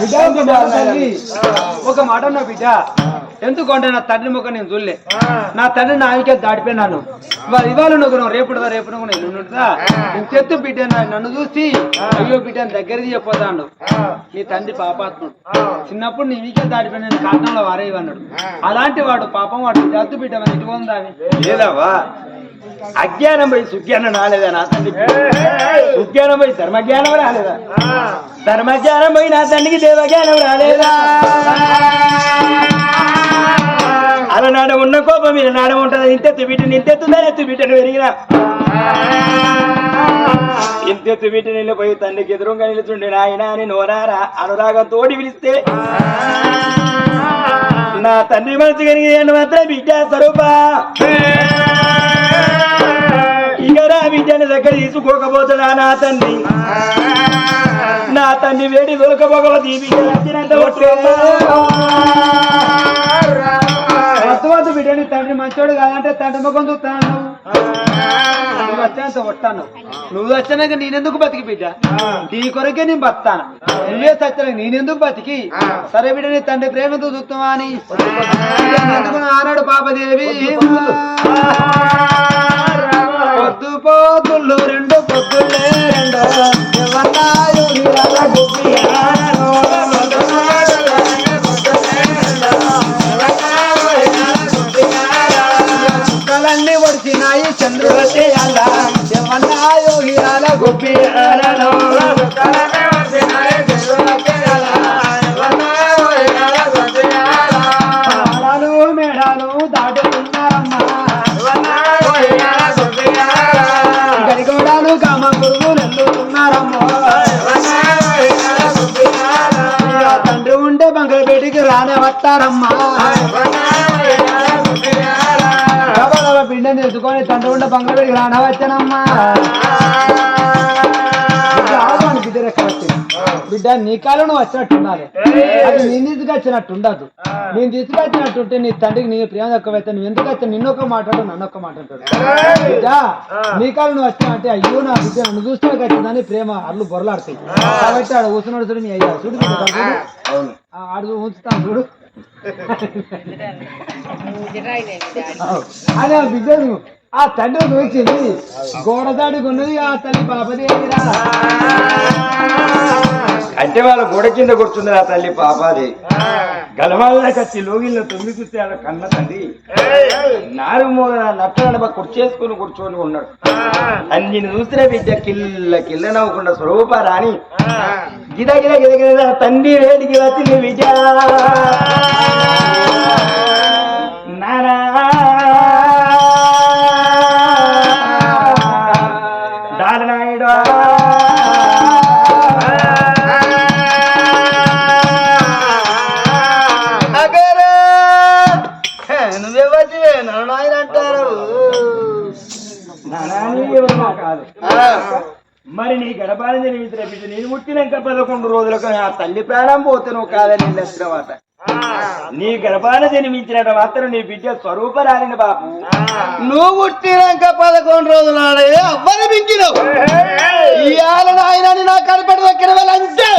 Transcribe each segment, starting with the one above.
కొత్త ఒక మాట తల్లి. ఒక మాట నా బిడ్డ. ఎందుకు అంటే నా తండ్రి ముఖం నేను చూడలే. నా తండ్రి నా ఆవికే దాటిపోయినాను. ఇవాళ ఇవాళ నువ్వు రేపుడుదా రేపు నేను ఉండుతా నేను చెత్త బిడ్డ నా- నన్ను చూసి అయ్యో బిడ్డ దగ్గర తీయపోతాడు నీ తండ్రి పాపాత్ముడు. చిన్నప్పుడు నీ వీకే దాటిపోయిన నేను కాటంలో వారేవి అన్నాడు అలాంటి వాడు పాపం వాడు జత్తు బిడ్డ మన ఇటు ఉందా లేదవ్వా అజ్ఞానం పోయి సుజ్ఞానం రాలేదా నా తండ్రికి? సుజ్ఞానం పోయి ధర్మజ్ఞానం రాలేదా? ధర్మజ్ఞానం పోయి నా తండ్రికి దేవజ్ఞానం రాలేదా? అలనాడు ఉన్న కోపం మీద నాడ ఉంటది ఇంతెత్తు బిడ్డని ఇంతెత్తు ఎత్తు బిడ్డను పెరిగిన. ఇంతెత్తు బిడ్డని వెళ్ళిపోయి తండ్రికి ఎదురుగా నిలుచుండి నాయన అని నోరారా అనురాగం తోడి పిలిస్తే. నా తండ్రి మనసు కలిగి మాత్రం బిడ్డ స్వరూప. ఇక నా బిడ్డని దగ్గర తీసుకోకపోతున్నా నా తండ్రి నా తండ్రి వేడి దొరకపోకపోతే ఈ వద్దు వద్దు తండ్రి మంచోడు కాదంటే తండ్రి ముఖం చూస్తాను. నువ్వు వచ్చేంత కొట్టాను నువ్వు వచ్చినాక నేనెందుకు బతికి బిడ్డ? నీ కొరకే నేను బతాను నువ్వే సత్యాక నేనెందుకు బతికి? సరే బిడ్డ నీ తండ్రి ప్రేమతో చూస్తావా అని. ఆనాడు పాపదేవి. పొద్దు పోతుళ్ళు రెండు పొద్దులే రెండు ఎవన్నాయో నీరాల గుబ్బియాలో. చుక్కలన్నీ ఒడిచినాయి చంద్రువతే ఎవన్నాయో రానే వస్తారమ్మా. పిండని ఎత్తుకొని తండ్రి ఉంటే బంగళపేటికి రానే వచ్చానమ్మా. ఆగమని బిడ్డ. బిడ్డ నీ కాలం నువ్వు వచ్చినట్టు ఉండాలి అది నేను తీసుకొచ్చినట్టు ఉండదు నేను తీసుకొచ్చినట్టు ఉంటే నీ తండ్రికి నీ ప్రేమ తక్కువైతే నువ్వు ఎందుకు వచ్చా నిన్ను ఒక మాట అంటాడు నన్ను ఒక మాట అంటాడు. బిడ్డ నీ కాలం నువ్వు వచ్చినా అంటే అయ్యో నా బిడ్డ నన్ను చూస్తే వచ్చిందని ప్రేమ అల్లు బొరలాడతాయి. కాబట్టి ఆడ కూర్చున్నాడు చూడు నీ అయ్యా. చూడు బిడ్డ ఆడు ఉంచుతాను చూడు. అదే ఆ బిడ్డను. ఆ తండ్రి చూసింది గోడ దాడుకున్నది ఆ తల్లి పాపదేవిరా అంటే వాళ్ళ గోడ కింద కూర్చుంది ఆ తల్లి పాపాది. గలవాళ్ళ కచ్చి లోగిల్లో తొమ్మిది చూస్తే ఆడ కన్న తండ్రి. నాలుగు మూల నట్ట కుర్చేసుకుని కూర్చొని ఉన్నాడు. అన్నిని చూసిన బిడ్డ కిల్ల కిల్ల నవ్వకుండా స్వరూప రాని గిద గిద గిద గిద తండ్రి వేడికి వచ్చింది విజయ. నారా. కాదు. మరి నీ గడపాలని జన్మించిన బిడ్డ నేను ముట్టినాక పదకొండు రోజులకు ఆ తల్లి ప్రాణం పోతే నువ్వు కాదని లక్షణమాట నీ గర్భాన జన్మించిన మాత్రం నీ బిడ్డ స్వరూపరాలిన బాపు నువ్వు పుట్టినాక పదకొండు రోజులు నాడే అవ్వని మింగినావు. ఇవాళ నాయనని నా కనపడి వెళ్ళంటే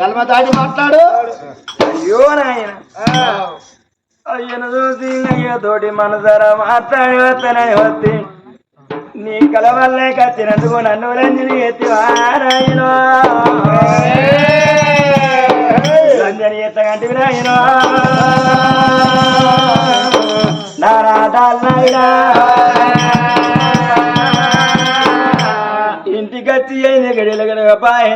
గల్మ దాటి మాట్లాడు. అయ్యో నాయన. అయ్యను చూసి అయ్యతోటి మనసర మాట్లాడి వస్తానని వస్తే నీ కల వల్లే కచ్చినందుకు నన్ను రంజని ఎత్తి నాయన రంజని ఎత్తగంటి నాయన నారాటాలు నాయనా. ఇంటికి వచ్చి అయింది గడియల గడపాయ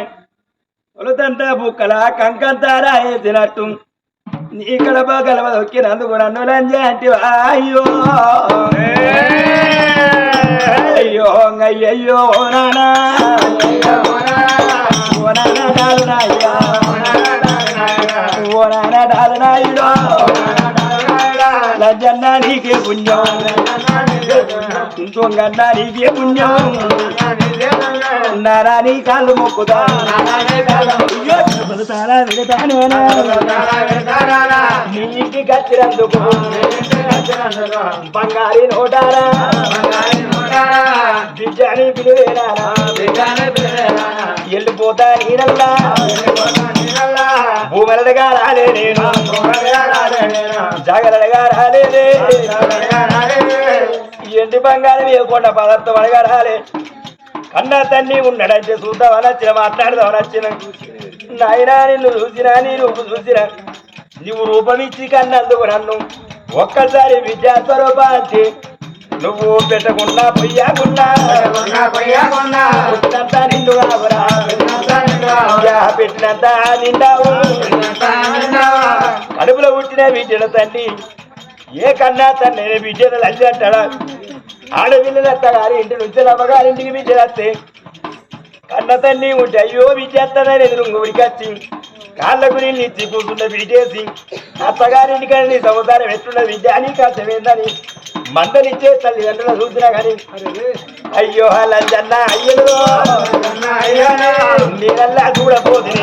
ఒలుతంతా బుక్కల కంకంతా రాయేసినట్టు నీ కడప కలవ దొక్కినందుకు నన్ను లంజే అయ్యో అయ్యో అయ్యయ్యో నానా. ఓ నాన్న డాలు నాయ్యా ఓ నాన్న డాలు నాయుడు. లంజన్న నీకే పుణ్యం. దొంగన్న నీకే పుణ్యం. ఉన్నారా? నీ కాళ్ళు మొక్కుదా? అయ్యో, బతుకుతారా, వెళతానేనా? నీ ఇంటికి వచ్చినందుకు బంగారి నోటారా బిడ్డని పిలువేనారా వెళ్ళిపోతా నీడల్లా భూమలడగా రాలే నేను. జాగరడగా రాలేదే ఎండి బంగారం వేయకుండా పదార్థం అడగా రాలే. కన్నా తన్ని ఉన్నాడంటే చూద్దామని వచ్చిన మాట్లాడదామని వచ్చిన. నాయనా నిన్ను చూసినా నీ రూపు చూసినా నువ్వు రూపమిచ్చి కన్నందుకు నన్ను ఒక్కసారి విద్యాస్వరూప అంటే నువ్వు పెట్టకుండా పొయ్యాకున్నా పుట్టినంత నిండు పెట్టినంత నిండావు. కడుపులో పుట్టిన బిడ్డల తండ్రి ఏ కన్నా తల్లి బిడ్డలు లంచి అంటాడా? ఆడపిల్లలు అత్తగారి ఇంటి నుంచి అమ్మగారి ఇంటికి బిడ్డలు వస్తే కన్న తల్లి ఉంటే అయ్యో బిడ్డేస్తానని ఎదురు ఉడికొచ్చి కాళ్ళకు నీళ్ళు ఇచ్చి కూర్చున్న బిడ్డేసి అత్తగారింటికి నీ సంసారం ఎట్లున్న విద్య? అని కష్టమేందని మందలిచ్చే తల్లిదండ్రులు చూసినా కానీ అయ్యో లంజన్న అయ్యను నేనల్లా చూడపోతే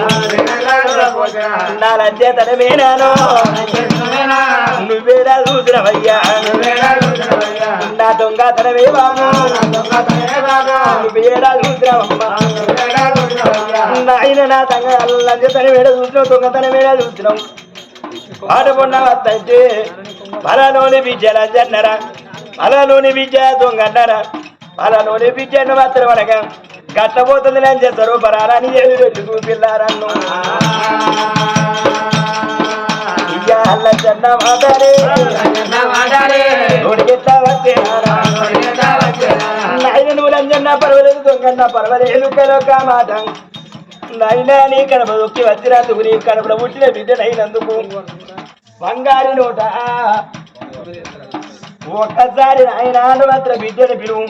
నా లంచేతనమేనాను నువ్వేడా చూసినవయ్యా నా దొంగతనమే బాబు. నువ్వేడా చూసినవమ్మా నాయన నా తంగ లంచతనం వేడ చూసినావు దొంగతనం వేడ చూసినావు పాట పొన్న వస్తంటే పలలోని విద్య లంచన్నరా పలలోని విద్య దొంగన్నరా పలలోని విద్యను మాత్రం అనగా గట్టబోతుంది లంచేస్తారు పరారాని ఏడు రెడ్డి చూపిల్లారన్ను ఇయ్యా లంచన్న మాటారే నోడికెట్లా వచ్చేనారా నాయన నువ్వు లంజన్న పర్వాలేదు దొంగన్న పర్వాలేదు కలొక మాట నాయన నీ కడప దొక్కి వచ్చినందుకు నీ కడపలో పుట్టిన బిడ్డనైనందుకు. బంగారు నోట. ఒక్కసారి నాయన మాత్రం బిడ్డను పిలువు.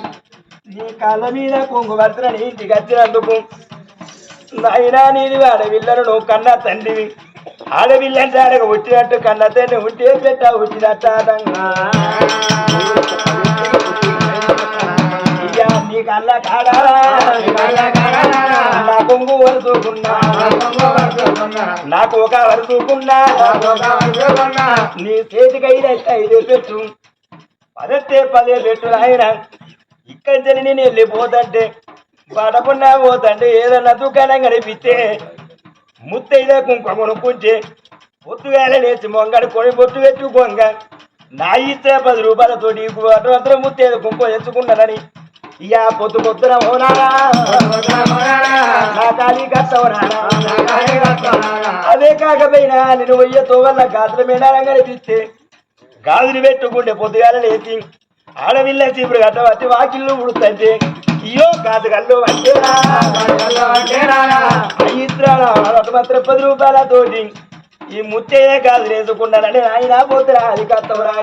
నీ కళ్ళ మీద కొంగు భర్తన నీ ఇంటికి వచ్చినందుకు. నాయనా నీది ఆడవిల్లను నువ్వు కన్నా తండ్రివి. ఆడవిల్లంటే ఆడగ పుట్టినట్టు కన్న తండ్రి ఉంటే పెట్ట? పుట్టినట్టు ఇయ్యా నీ కళ్ళ కాడా? నా కొంగు వరుసుకున్నా నాకు ఒక వరుసుకున్నా నీ చేతికి ఐదు పెట్టు. పదతే పదే పెట్టు ఆయన ఇక్కడి నేను వెళ్ళిపోతంటే పడకుండా పోతంటే ఏదన్నా దుకాణం కనిపిస్తే ముత్తైదే కుంకుమ కొనుక్కుంటే పొత్తుగాల లేచి మొంగడు కొని బొట్టు పెట్టుకోంగ నా ఇచ్చే పది రూపాయలతోటి అటువంటి ముత్తేది కుంకుమ తెచ్చుకున్నానని ఇయా పొద్దు పొత్తున ఓనారా నా కట్టవనారా అదే కాకపోయినా నేను వెయ్యతో వల్ల గాజుల మేడారం కనిపిస్తే గాజులు పెట్టుకుంటే పొద్దుగాల లేచి ఆడవిల్ల చీపురు గట్ట వచ్చి వాకిళ్ళు ఉడుతుంటే. అయ్యో కాదు కళ్ళు మాత్రం పది రూపాయల తోటి. ఈ ముచ్చయ్యే కాదు వేసుకున్నానని ఆయన పోతురా అది కత్తవరా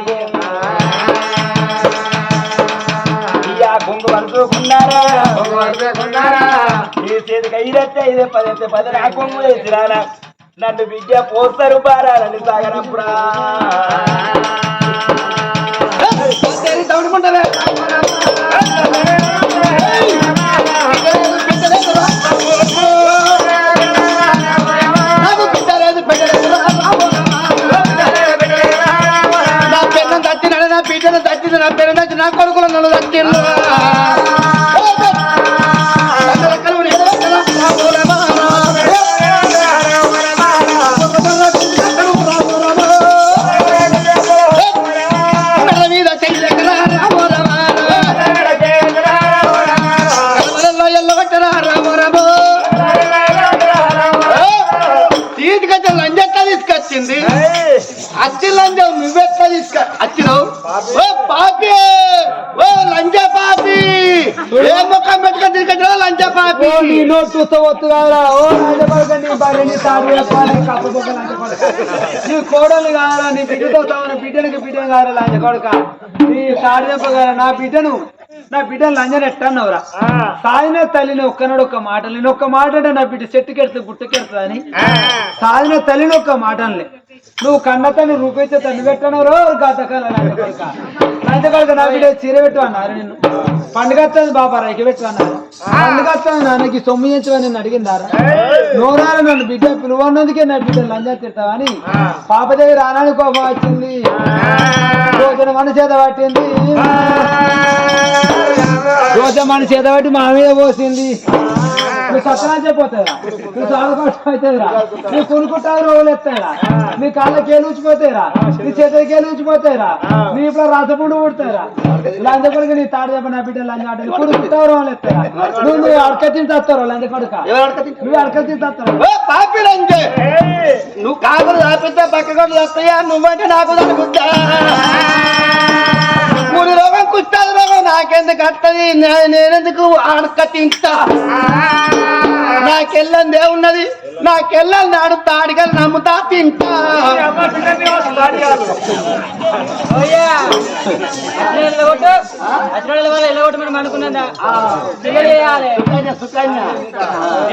కొంగు ఈ చేతికి ఐదెత్తే ఐదే పదెత్తే పది నా కొంగు వేసిరానా? నన్ను బిడ్డ పోస్తారు పారా నన్ను సాగనప్పుడా తీసుకొచ్చి లంజెక్క తీసుకొచ్చింది? అచ్చి లంజం నువ్వెట్లా తీసుక వచ్చినావు ఓ పాపి! ఓ లంజ పాపి ఏ ముఖం పెట్టుకొని లంజ పాపి నోట్ చూస్తే కాదురా ఓ నీ భార్య నీ తాడు వేసుకోవాలి కప్పకొక నీ కోడలు నీ బిడ్డతో తాను బిడ్డనికి బిడ్డను కాదురా లంచకొడక నీ తాడు నా బిడ్డను నా బిడ్డను లంజన ఎట్టన్నవరా? సాయిన తల్లిని ఒక్కనాడు ఒక్క మాట నేను ఒక్క మాట అంటే నా బిడ్డ చెట్టు కెడుతుంది గుట్ట కెడుతుంది అని సాయిన తల్లిని ఒక్క మాట అనలే. నువ్వు కన్న తల్లి తను తల్లి పెట్టనవరో గతకాల లంచకొడుక నా బిడ్డ చీర పెట్టు అన్నారు నిన్ను. పండుగ వస్తుంది బాబా రైకి పెట్టు అన్నారు. పండుగ వస్తుంది నాన్నకి సొమ్ము చేయించమని నేను అడిగిందారా? నోరాల నన్ను బిడ్డ పిలువన్నందుకే నా బిడ్డ లంజా తిడతావని? పాప దగ్గర ఆనాడు కోపం వచ్చింది. రోజున మన చేత పట్టింది. రోజు మన చేత పట్టి మా మీద పోసింది. నువ్వు సత్యనా చెప్పిపోతాయిరా నువ్వు సాగుకోవటం అవుతుందిరా. నువ్వు కొనుక్కుంటావు రోజులు ఎత్తాయిరా నీ కాళ్ళకి ఏలుచిపోతాయిరా నీ చేతులకి ఏలుచిపోతాయిరా నీ ఇప్పుడు రాసపుండు పుడతాయిరా. లంచ కొడుకు నీ తాడు చెప్ప నా బిడ్డ లంచ ఆటలు కొడుకుంటావు రోజులు ఎత్తాయిరా నువ్వు నువ్వు అడక తింటావు లంచ కొడుక నువ్వు అడక తింటావు పాపిలంటే నువ్వు కాకులు దాపితే పక్క వస్తాయా? నువ్వంటే నాకు దొరుకుతా మూడు రోగం కుట్టాది రోగం. నాకెందుకు అత్తది? నేనెందుకు ఆడక తింటా? నాకెళ్ళంది ఏమున్నది నాకెళ్ళని నాడు తాడిగలు నమ్ముతా తింటా.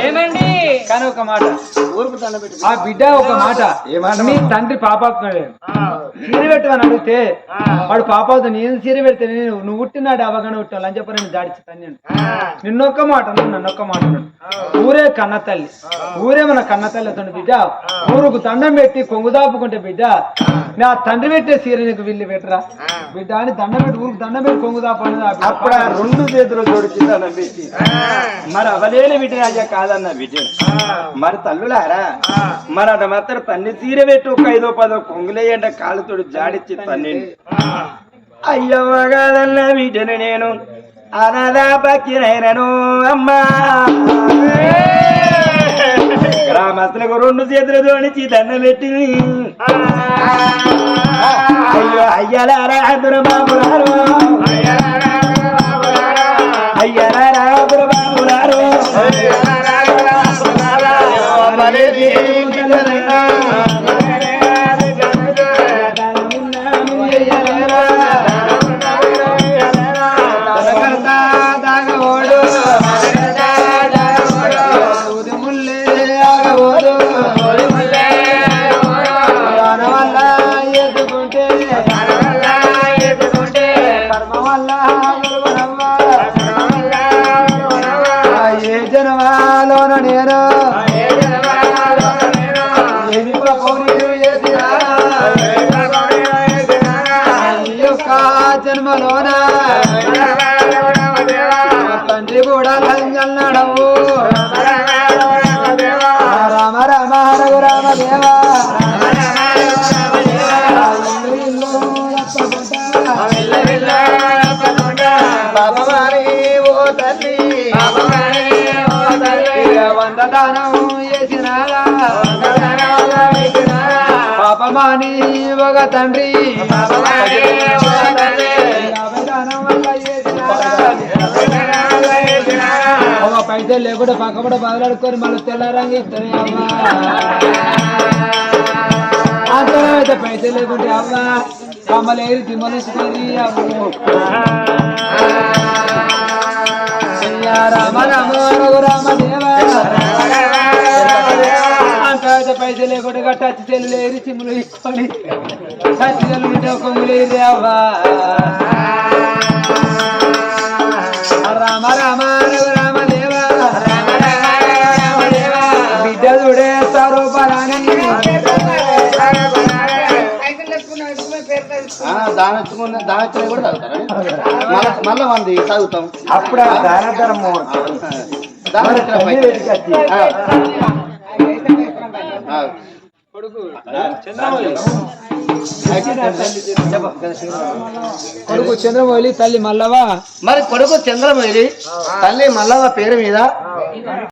ఏమండి? కానీ ఒక మాట. ఆ బిడ్డ ఒక మాట. నీ తండ్రి పాపాత్ముడే. సీర పెట్టమని అడిగితే వాడు పాపావుతా నేను సీర పెడితే నేను నువ్వు పుట్టినాడు అవగాహన పుట్టాను అని చెప్పి నేను దాడిచి తన్నాను నిన్నొక్క మాట అన్నాడు నన్నొక్క మాట అన్నాడు. ఊరే కన్న తల్లి ఊరే మన కన్న తల్లి అతను బిడ్డ? ఊరుకు దండం పెట్టి కొంగు దాపుకుంటే బిడ్డ? నా తండ్రి పెట్టే సీర నీకు వీళ్ళు పెట్టరా? బిడ్డ అని దండం పెట్టి ఊరుకు దండం పెట్టి కొంగు దాపు అన్నది ఆ బిడ్డ. అప్పుడు ఆ రెండు చేతులు జోడిచిందన్న పెట్టి మరి అవలేని బిడ్డ రాజా కాదన్న విజయం మరి తల్లులారా మరి అట మాత్రం తన్ని తీర పెట్టి ఒక ఐదో పదో కొంగులేయంట కాళ్ళతోడు జాడిచ్చి తన్నిండి. అయ్యవ్వ కాదన్న బిడ్డను నేను. అనాథా పక్కినైనను అమ్మా. గ్రామస్తులకు రెండు చేతులు జోడించి దండ పెట్టి అయ్యో అయ్యలారా దురబాబులారు. అయ్యలారా దురబాబులారు. ఏ జనమాలోన నేను జన్మలోన తండ్రి కూడా లంజన్నాడవు రామ రామ రఘు రామ దేవా ఓ తల్లి. వందదానం చేసినారా? పాపమాని ఒక తండ్రి. అవదానం వల్ల చేసినారా? ఒక పైసలు లేకుండా పక్కపడ బదులాడుకొని మళ్ళీ తెల్లారంగా ఇస్తారు అమ్మా. అంతలో అయితే పైసలు లేకుంటే అమ్మా కమ్మలు కమ్మలేరు తిమ్మలేసుకొని అమ్మో. రామ రామ రఘు రామ దేవా పైసలు లేకుండా టచ్ సెల్లు లేరి సిమ్ములు ఇచ్చుకొని టచ్ సెల్లు బిడ్డ కొమ్ములు ఏరి అవ్వా. రామ రామ రఘు రామ దేవా. బిడ్డ చూడేస్తారు పరాని దానెత్తుకున్న దానెత్తున కూడా తాగుతారా మళ్ళా మళ్ళా మంది తాగుతాం అప్పుడు దాన ధర్మం. కొడుకు. చంద్రమౌళి. తల్లి మల్లవా మరి కొడుకు చంద్రమౌళి తల్లి మల్లవ్వ పేరు మీద